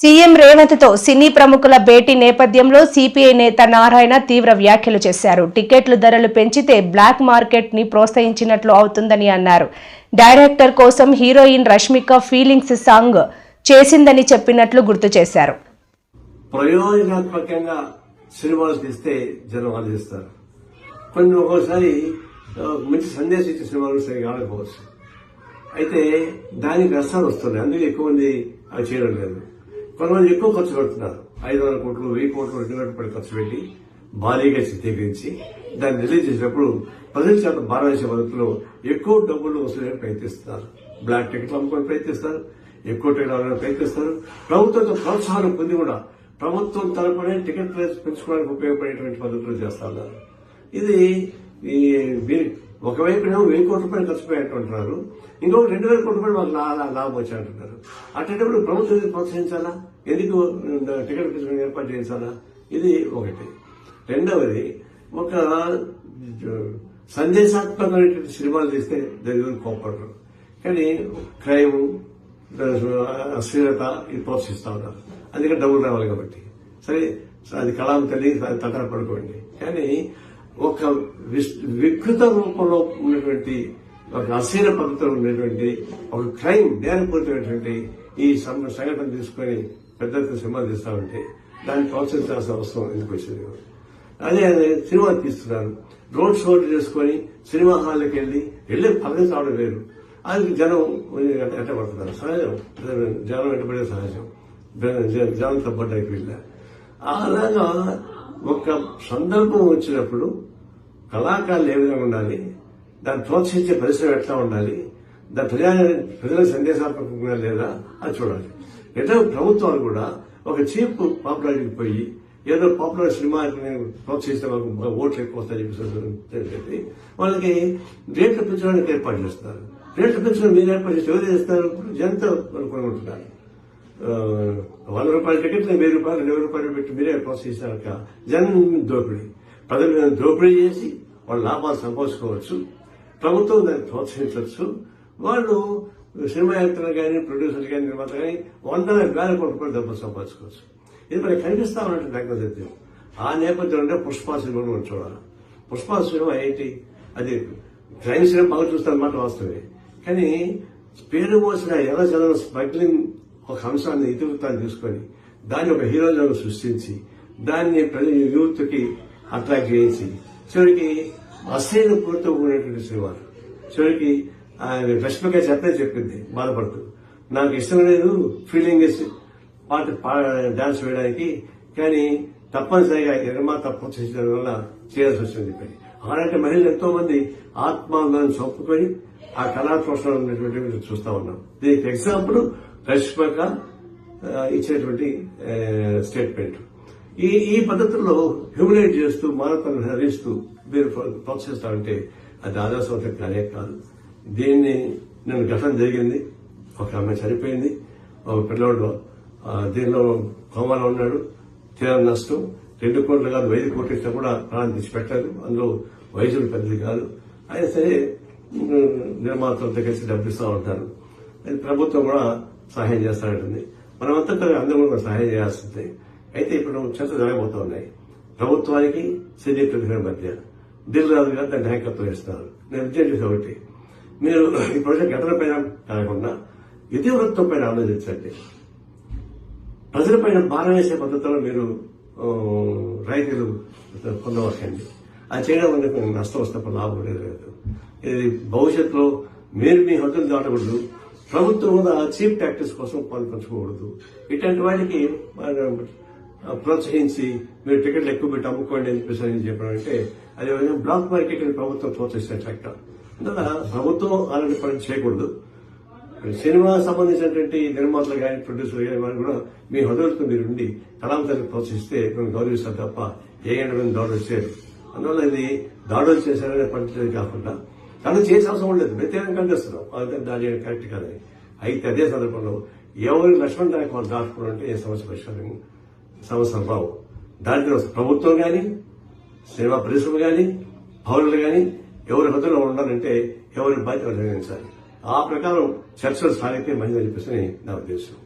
CM రేవంత్తో సినీ ప్రముఖుల భేటీ నేపథ్యంలో CPI నేత నారాయణ తీవ్ర వ్యాఖ్యలు చేశారు. టికెట్లు ధరలు పెంచితే బ్లాక్ మార్కెట్ని ప్రోత్సహించినట్లు అవుతుందని అన్నారు. డైరెక్టర్ కోసం హీరోయిన్ రష్మిక ఫీలింగ్స్ సాంగ్ చేసిందని చెప్పినట్లు గుర్తు చేశారు. ప్రయోజనాత్మకంగా సినిమాలు తీస్తే జనం ఆలోచిస్తారు కొన్ని ఒక్కోసారి మంచి సందేశం ఇచ్చే సినిమాలు సరిగా ఆడకపోవచ్చు. అయితే దానికి నష్టాలు వస్తున్నాయి అందుకే ఎక్కువ మంది అవి చేయడం లేదు. కొంతమంది ఎక్కువ ఖర్చు పెడుతున్నారు. ఐదు వందల కోట్లు వెయ్యి కోట్లు రెండు వేల రూపాయలు ఖర్చు పెట్టి భారీగా చిత్రీకరించి దాన్ని రిలీజ్ చేసినప్పుడు పదిహేను శాతం భారతదేశ పద్ధతిలో ఎక్కువ డబ్బులు వసూలు ప్రయత్నిస్తున్నారు. బ్లాక్ టికెట్లు అమ్ముకొని ప్రయత్నిస్తారు ఎక్కువ టికెట్ అమ్మడానికి ప్రయత్నిస్తారు ప్రభుత్వంతో ప్రోత్సాహం పొంది కూడా ప్రభుత్వం తరపునే టికెట్ ప్రైస్ పెంచుకోవడానికి ఉపయోగపడేటువంటి పద్ధతులు చేస్తా ఉన్నారు. ఇది ఒకవైపు ఏమో వెయ్యి కోట్ల రూపాయలు ఖర్చు పెట్టారంటున్నారు ఇంకొక రెండు వేల కోట్ల రూపాయలు మాకు లా- లాభం వచ్చి అంటున్నారు ప్రభుత్వం ఎందుకు ప్రోత్సహించాలా? ఎందుకు టికెట్ పెంచుకుని ఏర్పాటు చేయించాలా? ఇది ఒకటి. రెండవది ఒక సందేశాత్మకమైనటువంటి సినిమాలు తీస్తే దగ్గర కోపడరు కానీ క్రైమ్ అశ్లీలత ఇది ప్రోత్సహిస్తా ఉన్నారు. అందుకని డబ్బులు రావాలి కాబట్టి. సరే అది కళాం తల్లి తటన పడుకోండి. కానీ ఒక విస్- వికృత రూపంలో ఉన్నటువంటి ఒక అశ్లీల పద్ధతిలో ఉన్నటువంటి ఒక క్రైమ్ నేరపూరితమైనటువంటి ఈ సంఘటన తీసుకొని పెద్ద ఎత్తున సినిమాలు తీస్తా ఉంటే దానికి ప్రోత్సహించాల్సిన అవసరం ఎందుకు వచ్చింది? అదే సినిమా తీస్తున్నారు. రోడ్ షో చేసుకొని సినిమా హాల్కి వెళ్ళి వెళ్ళి పదవి రావడం వేరు. అది జనం ఎట్టబడుతున్నారు సహజం. జనం ఎట్టబడే సహజం. జ- జనం తప్పడానికి వెళ్ళ అలాగా ఒక సందర్భం వచ్చినప్పుడు కళాకారులు ఏ విధంగా ఉండాలి? దాన్ని ప్రోత్సహించే పరిశ్రమ ఎట్లా ఉండాలి? దాని ప్రజా ప్రజల సందేశాత్మకంగా లేదా? అది చూడాలి. ఎట్లా ప్రభుత్వాలు కూడా ఒక చీప్ పాపులారిటీకి పోయి ఏదో పాపులర్ సినిమా ప్రోత్సహిస్తే వాళ్ళకు ఓట్లు ఎక్కువ వస్తాయని చెప్పేసి చెప్పి వాళ్ళకి రేట్లు పెంచడానికి ఏర్పాటు చేస్తారు. రేట్లు పెంచడం మీరు ఏర్పాటు చేస్తే ఎవరు చేస్తారు? జనత కొనుక్కుంటున్నారు వంద రూపాయల టికెట్ వెయ్యి రూపాయలు రెండు రూపాయలు పెట్టి మీరే ప్రోత్సహిస్తారక జనం దోపిడీ. ప్రజలు దోపిడీ చేసి వాళ్ళ లాభాలు సంపాదించుకోవచ్చు. ప్రభుత్వం దాన్ని ప్రోత్సహించవచ్చు. వాళ్ళు సినిమా యాక్టర్లు కానీ ప్రొడ్యూసర్లు కానీ నిర్మాత కానీ వందల వేల కోట్ల రూపాయలు డబ్బులు సంపాదించుకోవచ్చు. ఇది మనకి కనిపిస్తా ఉన్నట్టు దగ్గర ఆ నేపథ్యంలో పుష్పా సినిమా మనం చూడాలి. పుష్పా సినిమా ఏంటి? అది క్రైమ్ సినిమా బాగా చూస్తారన్నమాట వాస్తవే కానీ పేరు మోసిన ఎర్ర జనం స్మగ్లింగ్ ఒక అంశాన్ని ఇతివృత్తాన్ని తీసుకొని దాన్ని ఒక హీరోలను సృష్టించి దాన్ని ప్రజల యూత్కి అట్రాక్ట్ చేయించి చివరికి అశ్లీల పూర్తితో కూడినటువంటి సినిమా చివరికి ఆయన రష్మిక చెప్పే చెప్పింది బాధపడుతూ. నాకు ఇష్టం లేదు ఫీలింగ్ పాట డాన్స్ వేయడానికి కానీ తప్పనిసరిగా నిర్మాత ప్రోత్సహించడం వల్ల చేయాల్సి వచ్చింది చెప్పి. అలాంటి మహిళలు ఎంతో మంది ఆత్మానందాన్ని చంపుకొని ఆ కళా ఉన్నటువంటి చూస్తా ఉన్నాం. దీనికి ఎగ్జాంపుల్ రష్మిక ఖాన్ ఇచ్చినటువంటి స్టేట్మెంట్ ఈ ఈ పద్ధతుల్లో హ్యూమినేట్ చేస్తూ మానవతను హరిస్తూ మీరు ప్ర- ప్రోత్సహిస్తారంటే అది ఆదర్శవంతం కానే కాదు. దీన్ని నేను ఘటన జరిగింది. ఒక ఆమె చనిపోయింది. ఒక పిల్లోడు దీనిలో కోమాలో ఉన్నాడు. తీరా నష్టం. రెండు కోట్లు కాదు ఐదు కోట్లు ఇచ్చినా కూడా ప్రాణం తెచ్చిపెట్టారు అందులో వయసులు పెద్దది కాదు. అయినా సరే నిర్మాతలతో కలిసి డబ్బిస్తూ ఉంటారు. అది ప్రభుత్వం కూడా సహాయం చేస్తానంటుంది. మనమంతా అందరం కూడా సహాయం చేయాల్సిందే అయితే ఇప్పుడు చెత్త జరగబోతా ఉన్నాయి ప్రభుత్వానికి సీనియర్ ప్రతిభల మధ్య దిల్ రాజు గారు దాన్ని నాయకత్వం ఇస్తారు నేను విజయం చేసే ఒకటి. మీరు ఈ ప్రజలకు ఘటన పైన కాకుండా ఇతివృత్తం పైన ఆలోచించండి. ప్రజలపైన భారం వేసే పద్ధతిలో మీరు రైతులు పొందవచ్చండి. అది చేయడం వల్ల మీకు నష్టం వస్తే లాభం లేదు లేదు. ఇది భవిష్యత్తులో మీరు మీ హద్దులు దాటకూడదు. ప్రభుత్వం కూడా చీప్ ప్రాక్టీస్ కోసం పాల్పంచుకోకూడదు ఇట్లాంటి వాటికి ప్రోత్సహించి మీరు టికెట్లు ఎక్కువ పెట్టి అమ్ముకోండి అని చెప్పేసి అని చెప్పడం అంటే అది బ్లాక్ మార్కెట్ ప్రభుత్వం ప్రోత్సహిస్తే ట్రాక్టర్ అందువల్ల ప్రభుత్వం అలాంటి పని చేయకూడదు. సినిమా సంబంధించినటువంటి నిర్మాతలు కానీ ప్రొడ్యూసర్లు కానీ వారు కూడా మీ హృదయంతో మీరు ఉండి కళాంతాన్ని ప్రోత్సహిస్తే మేము గౌరవిస్తారు తప్ప ఏ ఎండ దాడులు చేయరు. అందువల్ల ఇది దాడులు చేశారనే పనిచేది కాకుండా కానీ చేసే అవసరం లేదు. వ్యతిరేకం కనిపిస్తున్నాం అదే దాని కరెక్ట్ కాదని అయితే అదే సందర్భంలో ఎవరు లక్ష్మణ్ దానికి వాళ్ళు దాచుకోవాలంటే అంటే ఏ సమస్య పరిష్కారం? సమస్యలు రావు. దాంట్లో ప్రభుత్వం కానీ సినిమా పరిశ్రమ కానీ పౌరులు కానీ ఎవరి హద్దులో ఉండాలంటే ఎవరి బాధ్యత నిర్వహించాలి ఆ ప్రకారం చర్చలు సాగితే మంచిదని చెప్పేసి నా ఉద్దేశం.